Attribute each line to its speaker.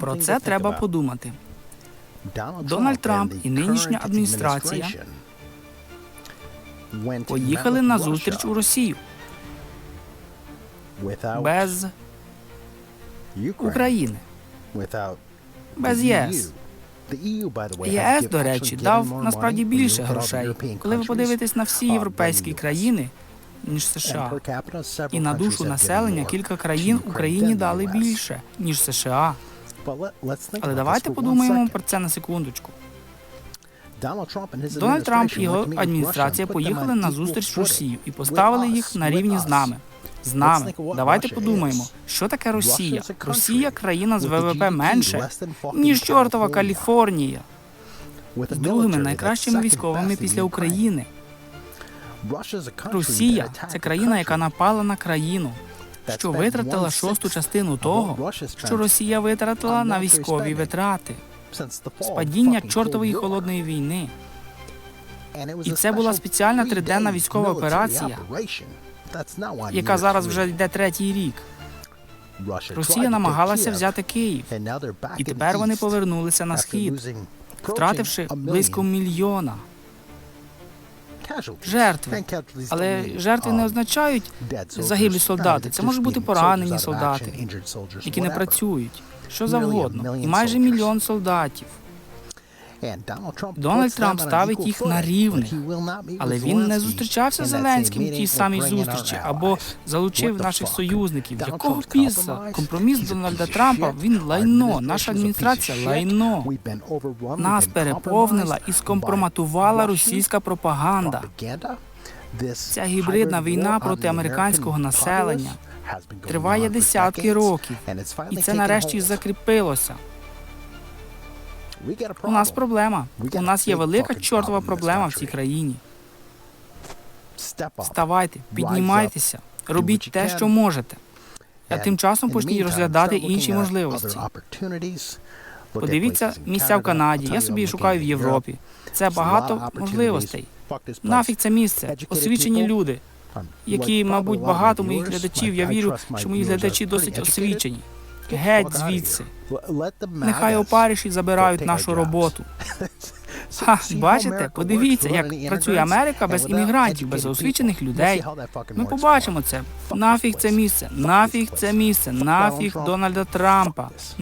Speaker 1: Про це треба подумати. Дональд Трамп і нинішня адміністрація Поїхали на зустріч у Росію без України, без ЄС. ЄС, до речі, дав насправді більше грошей, коли ви подивитесь на всі європейські країни, ніж США. І на душу населення кілька країн Україні дали більше, ніж США. Але давайте подумаємо про це на секундочку. Дональд Трамп і його адміністрація поїхали на зустріч в Росію і поставили їх на рівні з нами. З нами. Давайте подумаємо, що таке Росія. Росія країна з ВВП менше, ніж чортова Каліфорнія, з другими найкращими військовими після України. Росія це країна, яка напала на країну, що витратила шосту частину того, що Росія витратила на військові витрати. З падіння чортової холодної війни.
Speaker 2: І це була спеціальна триденна військова операція,
Speaker 1: яка зараз вже йде третій рік. Росія намагалася взяти Київ, і тепер вони повернулися на схід, втративши близько мільйона жертви. Але жертви не означають загиблі солдати. Це можуть бути поранені солдати, які не
Speaker 2: працюють.
Speaker 1: Що завгодно, і майже мільйон солдатів.
Speaker 2: Дональд Трамп ставить їх на рівних,
Speaker 1: Але він не зустрічався з Зеленським в тій самій зустрічі або залучив наших союзників. Якого біса? Компроміс Дональда Трампа він лайно. Наша адміністрація лайно. Нас переповнила і скомпрометувала російська пропаганда.
Speaker 2: Ця гібридна війна проти американського населення триває десятки років,
Speaker 1: І це нарешті закріпилося. У нас проблема. У нас є велика чортова проблема в цій країні. Вставайте, піднімайтеся, робіть те, що можете. А тим часом почніть розглядати інші можливості. Подивіться місця в Канаді. Я собі шукаю в Європі. Це багато можливостей. Нафіг це місце, освічені люди, які, мабуть, багато моїх глядачів. Я вірю, що мої глядачі досить освічені. Геть звідси. Нехай опариші забирають нашу роботу. Ха, бачите, подивіться, як працює Америка без іммігрантів, без освічених людей. Ми побачимо це. Нафіг це місце, нафіг це місце, нафіг Дональда Трампа.